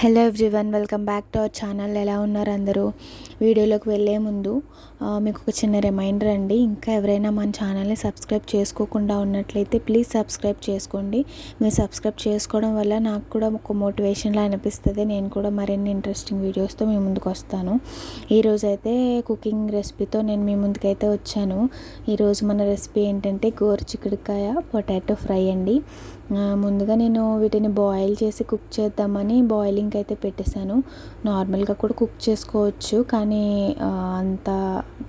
Hello everyone welcome back to our channel ఎలా ఉన్నారు అందరూ? వీడియోలోకి వెళ్ళే ముందు మీకు ఒక చిన్న రిమైండర్ అండి. ఇంకా ఎవరైనా మన ఛానల్ని సబ్స్క్రైబ్ చేసుకోకుండా ఉన్నట్లయితే ప్లీజ్ సబ్స్క్రైబ్ చేసుకోండి. మీరు సబ్స్క్రైబ్ చేసుకోవడం వల్ల నాకు కూడా ఒక మోటివేషన్లా అనిపిస్తుంది. నేను కూడా మరిన్ని ఇంట్రెస్టింగ్ వీడియోస్తో మీ ముందుకు వస్తాను. ఈరోజైతే కుకింగ్ రెసిపీతో నేను మీ ముందుకైతే వచ్చాను. ఈరోజు మన రెసిపీ ఏంటంటే గోరు చిక్కుడుకాయ పొటాటో ఫ్రై అండి. ముందుగా నేను వీటిని బాయిల్ చేసి కుక్ చేద్దామని బాయిలింగ్ అయితే పెట్టేశాను. నార్మల్గా కూడా కుక్ చేసుకోవచ్చు కానీ అంత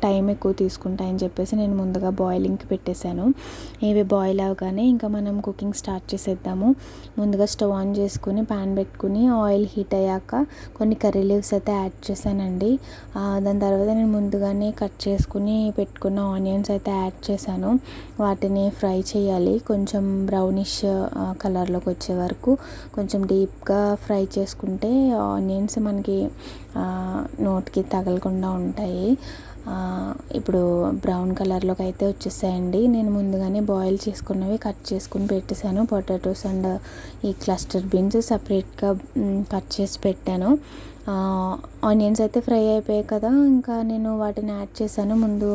టైం ఎక్కువ తీసుకుంటాయని చెప్పేసి నేను ముందుగా బాయిలింగ్కి పెట్టేశాను. ఇవి బాయిల్ అవగానే ఇంకా మనం కుకింగ్ స్టార్ట్ చేసేద్దాము. ముందుగా స్టవ్ ఆన్ చేసుకుని ప్యాన్ పెట్టుకుని ఆయిల్ హీట్ అయ్యాక కొన్ని కర్రీ లీవ్స్ అయితే యాడ్ చేశానండి. దాని తర్వాత నేను ముందుగానే కట్ చేసుకుని పెట్టుకున్న ఆనియన్స్ అయితే యాడ్ చేశాను. వాటిని ఫ్రై చేయాలి. కొంచెం బ్రౌనిష్ కలర్లోకి వచ్చే వరకు కొంచెం డీప్గా ఫ్రై చేసుకుంటే ఆనియన్స్ మనకి నోటికి తగలకుండా ఉంటాయి. ఇప్పుడు బ్రౌన్ కలర్లోకి అయితే వచ్చేసాయండి. నేను ముందుగానే బాయిల్ చేసుకున్నవి కట్ చేసుకుని పెట్టేశాను. పొటాటోస్ అండ్ ఈ క్లస్టర్ బీన్స్ సపరేట్గా కట్ చేసి పెట్టాను. ఆనియన్స్ అయితే ఫ్రై అయిపోయాయి కదా ఇంకా నేను వాటిని యాడ్ చేశాను. ముందు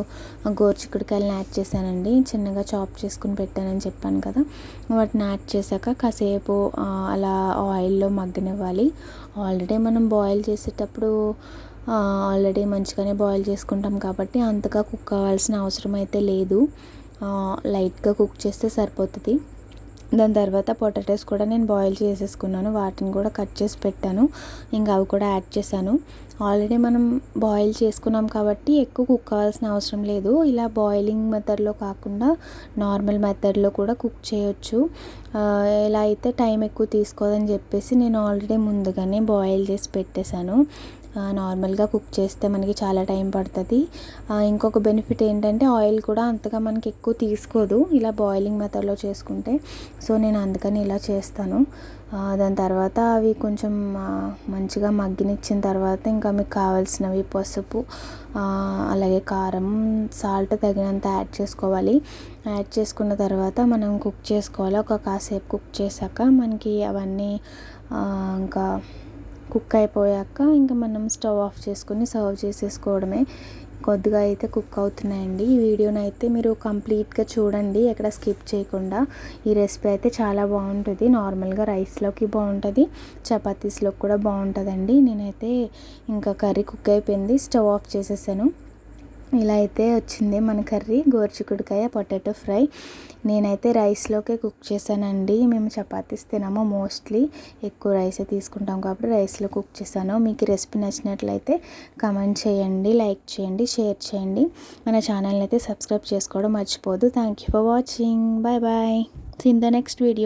గోరుచిక్కుడుకాయలను యాడ్ చేశానండి. చిన్నగా చాప్ చేసుకుని పెట్టానని చెప్పాను కదా. వాటిని యాడ్ చేశాక కాసేపు అలా ఆయిల్లో మగ్గనివ్వాలి. ఆల్రెడీ మనం బాయిల్ చేసేటప్పుడు ఆల్రెడీ మంచిగానే బాయిల్ చేసుకుంటాం కాబట్టి అంతగా కుక్ కావాల్సిన అవసరం అయితే లేదు. లైట్గా కుక్ చేస్తే సరిపోతుంది. దాని తర్వాత పొటాటోస్ కూడా నేను బాయిల్ చేసేసుకున్నాను. వాటిని కూడా కట్ చేసి పెట్టాను. ఇంకా అవి కూడా యాడ్ చేశాను. ఆల్రెడీ మనం బాయిల్ చేసుకున్నాం కాబట్టి ఎక్కువ కుక్ కావాల్సిన అవసరం లేదు. ఇలా బాయిలింగ్ మెథడ్లో కాకుండా నార్మల్ మెథడ్లో కూడా కుక్ చేయొచ్చు. ఇలా అయితే టైం ఎక్కువ తీసుకోదని చెప్పేసి నేను ఆల్రెడీ ముందుగానే బాయిల్ చేసి పెట్టేశాను. నార్మల్గా కుక్ చేస్తే మనకి చాలా టైం పడుతుంది. ఇంకొక బెనిఫిట్ ఏంటంటే ఆయిల్ కూడా అంతగా మనకి ఎక్కువ తీసుకోదు. ఇలా బాయిలింగ్ మెథడ్లో చేసుకుంటే. సో నేను అందుకని ఇలా చేస్తాను. దాని తర్వాత అవి కొంచెం మంచిగా మగ్గినిచ్చిన తర్వాత ఇంకా ఇంకా మీకు కావాల్సినవి పసుపు అలాగే కారం సాల్ట్ తగినంత యాడ్ చేసుకోవాలి. యాడ్ చేసుకున్న తర్వాత మనం కుక్ చేసుకోవాలి. ఒక కాసేపు కుక్ చేశాక మనకి అవన్నీ ఇంకా కుక్ అయిపోయాక ఇంకా మనం స్టవ్ ఆఫ్ చేసుకొని సర్వ్ చేసేసుకోవడమే. కొద్దిగా అయితే కుక్ అవుతున్నాయండి. ఈ వీడియోని అయితే మీరు కంప్లీట్గా చూడండి ఎక్కడ స్కిప్ చేయకుండా. ఈ రెసిపీ అయితే చాలా బాగుంటుంది. నార్మల్గా రైస్లోకి బాగుంటుంది చపాతీస్లోకి కూడా బాగుంటుందండి. నేనైతే ఇంకా కర్రీ కుక్ అయిపోయింది స్టవ్ ఆఫ్ చేసేసాను. ఇలా అయితే వచ్చింది మన కర్రీ. గోరుచిక్కుడుకాయ potato fry. నేనైతే రైస్లోకే కుక్ చేశానండి. మేము చపాతీస్ తినము మోస్ట్లీ. ఎక్కువ రైస్ తీసుకుంటాం కాబట్టి రైస్లో కుక్ చేశాను. మీకు రెసిపీ నచ్చినట్లయితే కమెంట్ చేయండి లైక్ చేయండి షేర్ చేయండి. మన ఛానల్ని అయితే సబ్స్క్రైబ్ చేసుకోవడం మర్చిపోదు. Thank you for watching. Bye bye. Seen the next video